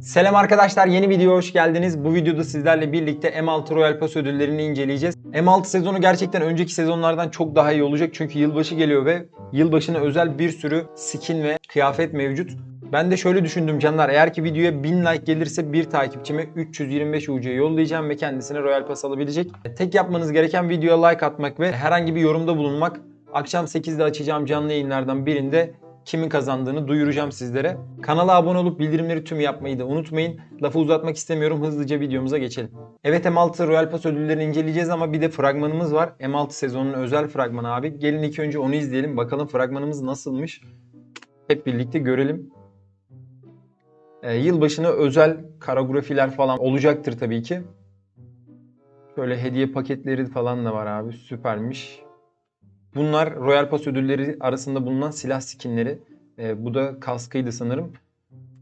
Selam arkadaşlar yeni videoya hoş geldiniz. Bu videoda sizlerle birlikte M6 Royal Pass ödüllerini inceleyeceğiz. M6 sezonu gerçekten önceki sezonlardan çok daha iyi olacak çünkü yılbaşı geliyor ve yılbaşına özel bir sürü skin ve kıyafet mevcut. Ben de şöyle düşündüm canlar eğer ki videoya 1000 like gelirse bir takipçime 325 UC yollayacağım ve kendisine Royal Pass alabilecek. Tek yapmanız gereken videoya like atmak ve herhangi bir yorumda bulunmak. Akşam 8'de açacağım canlı yayınlardan birinde kimin kazandığını duyuracağım sizlere. Kanala abone olup bildirimleri tüm yapmayı da unutmayın. Lafı uzatmak istemiyorum. Hızlıca videomuza geçelim. Evet M6 Royal Pass ödüllerini inceleyeceğiz ama bir de fragmanımız var. M6 sezonunun özel fragmanı abi. Gelin ilk önce onu izleyelim. Bakalım fragmanımız nasılmış. Hep birlikte görelim. Ee, yılbaşına özel karagrafiler falan olacaktır tabii ki. Şöyle hediye paketleri falan da var abi. Süpermiş. Bunlar Royal Pass ödülleri arasında bulunan silah skinleri. Ee, bu da kaskıydı sanırım.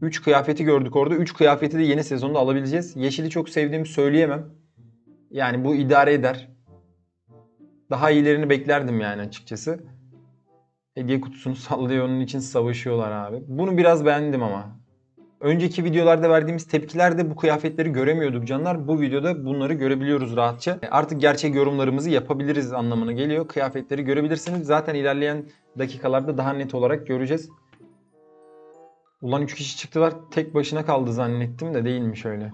3 kıyafeti gördük orada. 3 kıyafeti de yeni sezonda alabileceğiz. Yeşili çok sevdiğimi söyleyemem. Yani bu idare eder. Daha iyilerini beklerdim yani açıkçası. Hediye kutusunu sallıyor onun için savaşıyorlar abi. Bunu biraz beğendim ama. Önceki videolarda verdiğimiz tepkilerde bu kıyafetleri göremiyorduk canlar. Bu videoda bunları görebiliyoruz rahatça. Artık gerçek yorumlarımızı yapabiliriz anlamına geliyor. Kıyafetleri görebilirsiniz. Zaten ilerleyen dakikalarda daha net olarak göreceğiz. Ulan 3 kişi çıktılar. Tek başına kaldı zannettim de değilmiş öyle.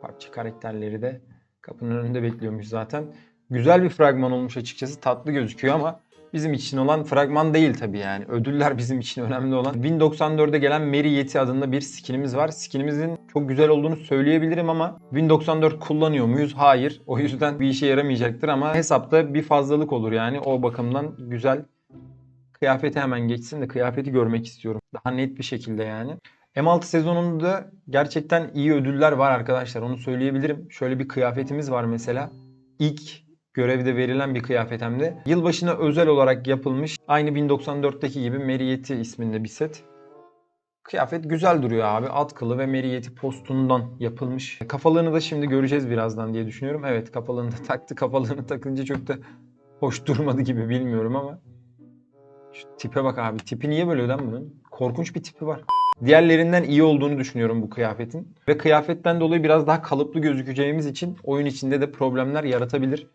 Parça karakterleri de kapının önünde bekliyormuş zaten. Güzel bir fragman olmuş açıkçası. Tatlı gözüküyor ama bizim için olan fragman değil tabii yani. Ödüller bizim için önemli olan. 1094'e gelen Mary Yeti adında bir skinimiz var. Skinimizin çok güzel olduğunu söyleyebilirim ama 1094 kullanıyor muyuz? Hayır. O yüzden bir işe yaramayacaktır ama hesapta bir fazlalık olur yani. O bakımdan güzel. Kıyafeti hemen geçsin de kıyafeti görmek istiyorum. Daha net bir şekilde yani. M6 sezonunda gerçekten iyi ödüller var arkadaşlar. Onu söyleyebilirim. Şöyle bir kıyafetimiz var mesela. İlk görevde verilen bir kıyafet hem de. Yılbaşına özel olarak yapılmış. Aynı 1094'teki gibi Meriyeti isminde bir set. Kıyafet güzel duruyor abi. At kılı ve Meriyeti postundan yapılmış. Kafalığını da şimdi göreceğiz birazdan diye düşünüyorum. Evet kafalığını da taktı. Kafalığını takınca çok da hoş durmadı gibi bilmiyorum ama. Şu tipe bak abi. Tipi niye böyle lan bunun? Korkunç bir tipi var. Diğerlerinden iyi olduğunu düşünüyorum bu kıyafetin. Ve kıyafetten dolayı biraz daha kalıplı gözükeceğimiz için oyun içinde de problemler yaratabilir.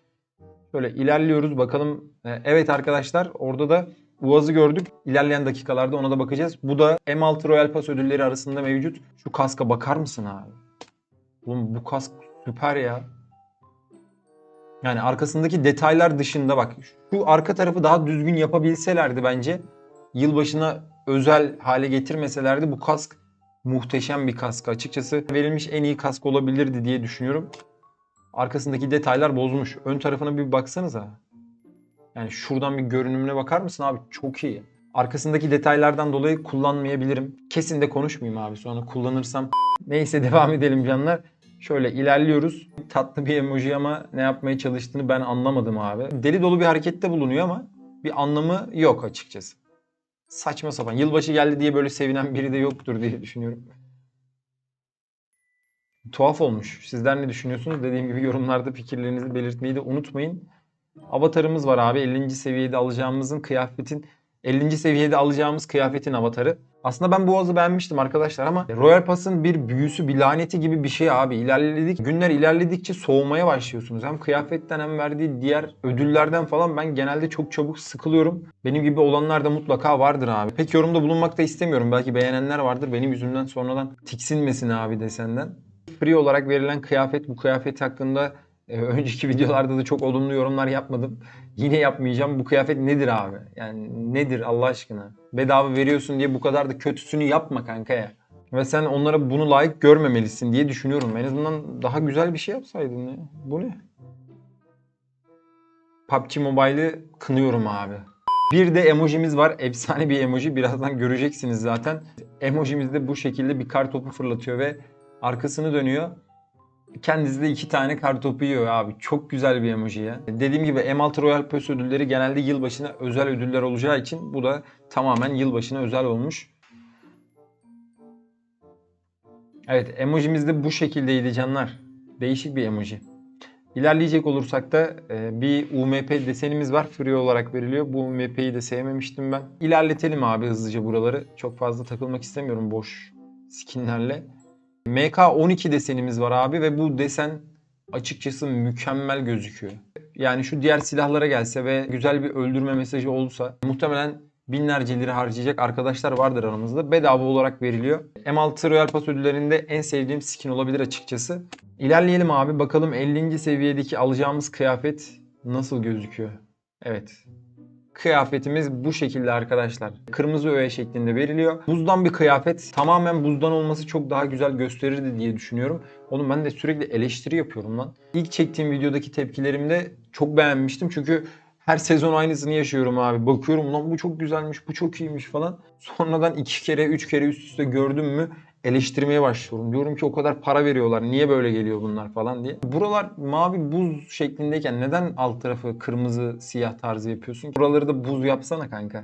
Şöyle ilerliyoruz bakalım. Ee, Evet arkadaşlar orada da Uaz'ı gördük. İlerleyen dakikalarda ona da bakacağız. Bu da M6 Royal Pass ödülleri arasında mevcut. Şu kaska bakar mısın abi? Oğlum bu kask süper ya. Yani arkasındaki detaylar dışında bak. Şu arka tarafı daha düzgün yapabilselerdi bence. Yılbaşına özel hale getirmeselerdi bu kask muhteşem bir kask. Açıkçası verilmiş en iyi kask olabilirdi diye düşünüyorum. Arkasındaki detaylar bozmuş. Ön tarafına bir baksanıza. Yani şuradan bir görünümüne bakar mısın abi? Çok iyi. Arkasındaki detaylardan dolayı kullanmayabilirim. Kesin de konuşmayayım abi. Sonra kullanırsam. Neyse devam edelim canlar. Şöyle ilerliyoruz. Tatlı bir emoji ama ne yapmaya çalıştığını ben anlamadım abi. Deli dolu bir harekette bulunuyor ama bir anlamı yok açıkçası. Saçma sapan. Yılbaşı geldi diye böyle sevinen biri de yoktur diye düşünüyorum. Tuhaf olmuş. Sizler ne düşünüyorsunuz? Dediğim gibi yorumlarda fikirlerinizi belirtmeyi de unutmayın. Avatarımız var abi. 50. seviyede alacağımızın kıyafetin 50. seviyede alacağımız kıyafetin avatarı. Aslında ben Boğaz'ı beğenmiştim arkadaşlar ama Royal Pass'ın bir büyüsü, bir laneti gibi bir şey abi. İlerledik, günler ilerledikçe soğumaya başlıyorsunuz. Hem kıyafetten hem verdiği diğer ödüllerden falan ben genelde çok çabuk sıkılıyorum. Benim gibi olanlar da mutlaka vardır abi. Pek yorumda bulunmak da istemiyorum. Belki beğenenler vardır. Benim yüzümden sonradan tiksinmesin abi desenden. Free olarak verilen kıyafet bu kıyafet hakkında e, önceki videolarda da çok olumlu yorumlar yapmadım. Yine yapmayacağım. Bu kıyafet nedir abi? Yani nedir Allah aşkına? Bedava veriyorsun diye bu kadar da kötüsünü yapma kanka ya. Ve sen onlara bunu layık görmemelisin diye düşünüyorum. En azından daha güzel bir şey yapsaydın ya. Bu ne? PUBG Mobile'ı kınıyorum abi. Bir de emojimiz var. Efsane bir emoji. Birazdan göreceksiniz zaten. Emojimiz de bu şekilde bir kar topu fırlatıyor ve arkasını dönüyor. Kendisi de iki tane kar topu yiyor abi. Çok güzel bir emoji ya. Dediğim gibi M6 Royal Pass ödülleri genelde yılbaşına özel ödüller olacağı için bu da tamamen yılbaşına özel olmuş. Evet emojimiz de bu şekildeydi canlar. Değişik bir emoji. İlerleyecek olursak da e, bir UMP desenimiz var. Free olarak veriliyor. Bu UMP'yi de sevmemiştim ben. İlerletelim abi hızlıca buraları. Çok fazla takılmak istemiyorum boş skinlerle. MK12 desenimiz var abi ve bu desen açıkçası mükemmel gözüküyor. Yani şu diğer silahlara gelse ve güzel bir öldürme mesajı olsa muhtemelen binlerce lira harcayacak arkadaşlar vardır aramızda. Bedava olarak veriliyor. M6 Royal Pass ödüllerinde en sevdiğim skin olabilir açıkçası. İlerleyelim abi bakalım 50. seviyedeki alacağımız kıyafet nasıl gözüküyor. Evet. Kıyafetimiz bu şekilde arkadaşlar. Kırmızı öğe şeklinde veriliyor. Buzdan bir kıyafet. Tamamen buzdan olması çok daha güzel gösterirdi diye düşünüyorum. Oğlum ben de sürekli eleştiri yapıyorum lan. İlk çektiğim videodaki tepkilerimde çok beğenmiştim. Çünkü her sezon aynısını yaşıyorum abi. Bakıyorum lan bu çok güzelmiş, bu çok iyiymiş falan. Sonradan iki kere, üç kere üst üste gördüm mü eleştirmeye başlıyorum. Diyorum ki o kadar para veriyorlar. Niye böyle geliyor bunlar falan diye. Buralar mavi buz şeklindeyken neden alt tarafı kırmızı siyah tarzı yapıyorsun? Buraları da buz yapsana kanka.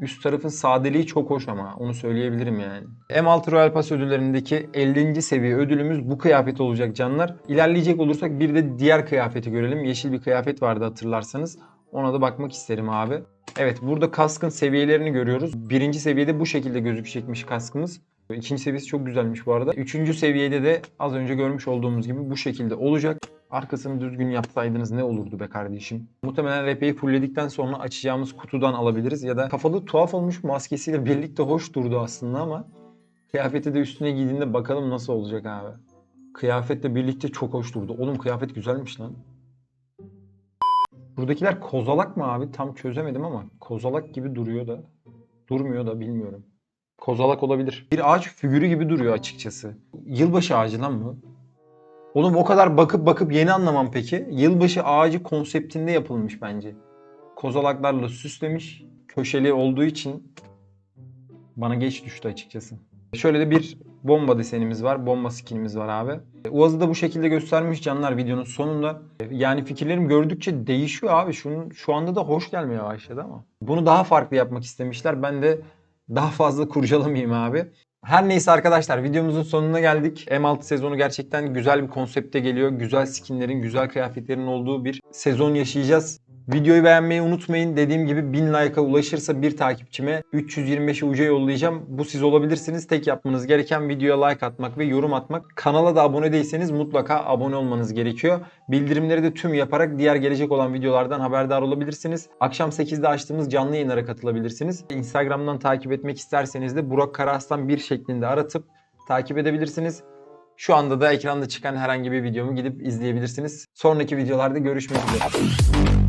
Üst tarafın sadeliği çok hoş ama onu söyleyebilirim yani. M6 Royal Pass ödüllerindeki 50. seviye ödülümüz bu kıyafet olacak canlar. İlerleyecek olursak bir de diğer kıyafeti görelim. Yeşil bir kıyafet vardı hatırlarsanız. Ona da bakmak isterim abi. Evet burada kaskın seviyelerini görüyoruz. Birinci seviyede bu şekilde gözükecekmiş kaskımız. İkinci seviyesi çok güzelmiş bu arada. Üçüncü seviyede de az önce görmüş olduğumuz gibi bu şekilde olacak. Arkasını düzgün yapsaydınız ne olurdu be kardeşim. Muhtemelen RP'yi fullledikten sonra açacağımız kutudan alabiliriz. Ya da kafalı tuhaf olmuş maskesiyle birlikte hoş durdu aslında ama kıyafeti de üstüne giydiğinde bakalım nasıl olacak abi. Kıyafetle birlikte çok hoş durdu. Oğlum kıyafet güzelmiş lan. Buradakiler kozalak mı abi? Tam çözemedim ama kozalak gibi duruyor da. Durmuyor da bilmiyorum. Kozalak olabilir. Bir ağaç figürü gibi duruyor açıkçası. Yılbaşı ağacı lan bu. Oğlum o kadar bakıp bakıp yeni anlamam peki. Yılbaşı ağacı konseptinde yapılmış bence. Kozalaklarla süslemiş. Köşeli olduğu için bana geç düştü açıkçası. Şöyle de bir bomba desenimiz var. Bomba skinimiz var abi. Uaz'ı da bu şekilde göstermiş canlar videonun sonunda. Yani fikirlerim gördükçe değişiyor abi. Şunun şu anda da hoş gelmeye başladı ama. Bunu daha farklı yapmak istemişler. Ben de daha fazla kurcalamayayım abi. Her neyse arkadaşlar videomuzun sonuna geldik. M6 sezonu gerçekten güzel bir konsepte geliyor. Güzel skinlerin, güzel kıyafetlerin olduğu bir sezon yaşayacağız. Videoyu beğenmeyi unutmayın. Dediğim gibi 1000 like'a ulaşırsa bir takipçime 325'i uca yollayacağım. Bu siz olabilirsiniz. Tek yapmanız gereken videoya like atmak ve yorum atmak. Kanala da abone değilseniz mutlaka abone olmanız gerekiyor. Bildirimleri de tüm yaparak diğer gelecek olan videolardan haberdar olabilirsiniz. Akşam 8'de açtığımız canlı yayınlara katılabilirsiniz. Instagram'dan takip etmek isterseniz de Burak Karaslan bir şeklinde aratıp takip edebilirsiniz. Şu anda da ekranda çıkan herhangi bir videomu gidip izleyebilirsiniz. Sonraki videolarda görüşmek üzere.